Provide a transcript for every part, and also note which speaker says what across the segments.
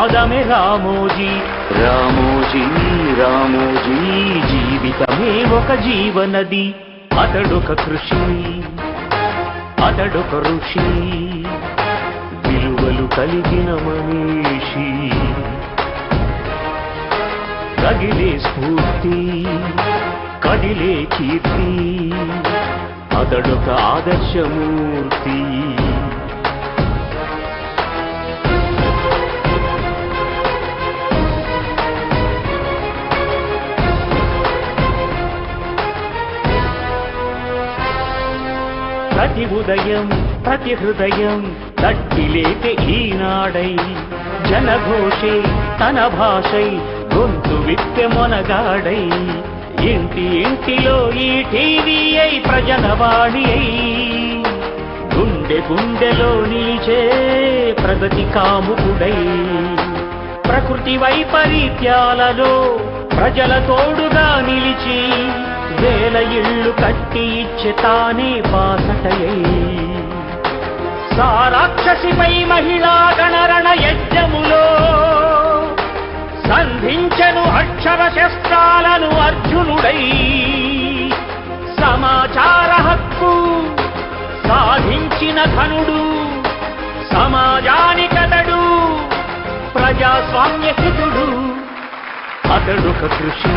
Speaker 1: అదమే రామోజీ. రామోజీ రామోజీ జీవితమే ఒక జీవనది. అతడొక కృషి అతడొక ఋషి. విలువలు కలిగిన మనిషి. కదిలే స్ఫూర్తి కదిలే కీర్తి. అతడొక ఆదర్శమూర్తి. ప్రతి ఉదయం ప్రతి హృదయం తట్టిలేతే ఈనాడై జనఘోషే తన భాషై గొంతు విత్తె మొనగాడై. ఇంటి ఇంటిలో ఈ టీవీ అయి ప్రజల వాణి అయి. గుండె గుండెలో నిలిచే ప్రగతి కాముకుడై. ప్రకృతి వైపరీత్యాలలో ప్రజల తోడుగా నిలిచి వేల ఇళ్ళు కట్టి ఇచ్చి తానే బాసటయై సారాక్షసిపై మహిళా గణరణ యజ్ఞములో సంధించను అక్షర శస్త్రాలను అర్జునుడై. సమాచార హక్కు సాధించిన ధనుడు సమాజానికతడు ప్రజాస్వామ్య హితుడు అతడొక కృషి.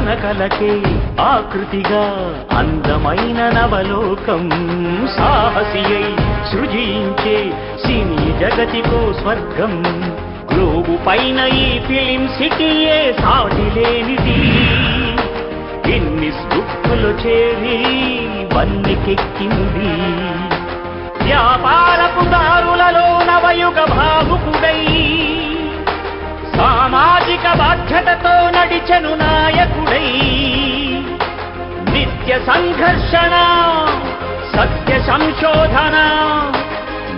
Speaker 1: కనకలకే ఆకృతిగా అందమైన నవలోకం సాహసియై సృజించే సినీ జగతికో స్వర్గం. గ్లోబు పైన ఈ ఫిలిం సిటీయే సాటి లేనిది గిన్నిస్ బుక్కులు చేరి వన్నెకెక్కింది. వ్యాపారపు దారులలో నవయుగ బాధ్యతతో నడిచెను నాయకుడై. నిత్య సంఘర్షణ సత్య సంశోధన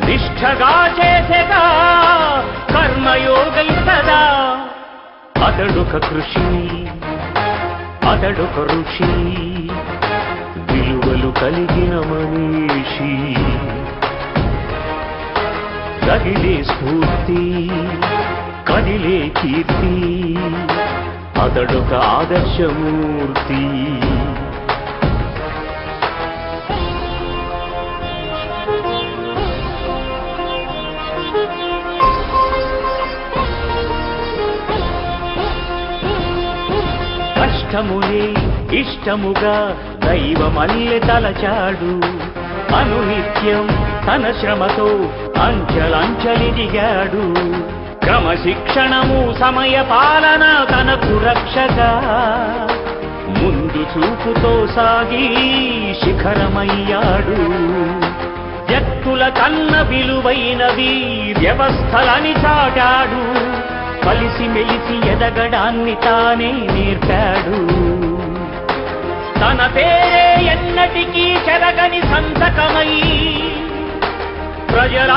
Speaker 1: నిష్ఠగా చేసెగా కర్మయోగై సదా. అతడొక కృషి అతడొక ఋషి విలువలు కలిగిన మనిషి. కదిలే స్ఫూర్తి కదిలే కీర్తి అతడొక ఆదర్శమూర్తి. కష్టములే ఇష్టముగా దైవమల్లె తలచాడు. అనునిత్యం తన శ్రమతో అంచలంచలి దిగాడు. క్రమశిక్షణము సమయ పాలన తనకు రక్షగా ముందు చూపుతో సాగి శిఖరమయ్యాడు. వ్యక్తుల కన్న విలువైనవి వ్యవస్థలని చాటాడు. కలిసి మెలిసి ఎదగడాన్ని తానే నేర్పాడు. తన పేరే ఎన్నటికీ చెరగని సంతకమై ప్రజల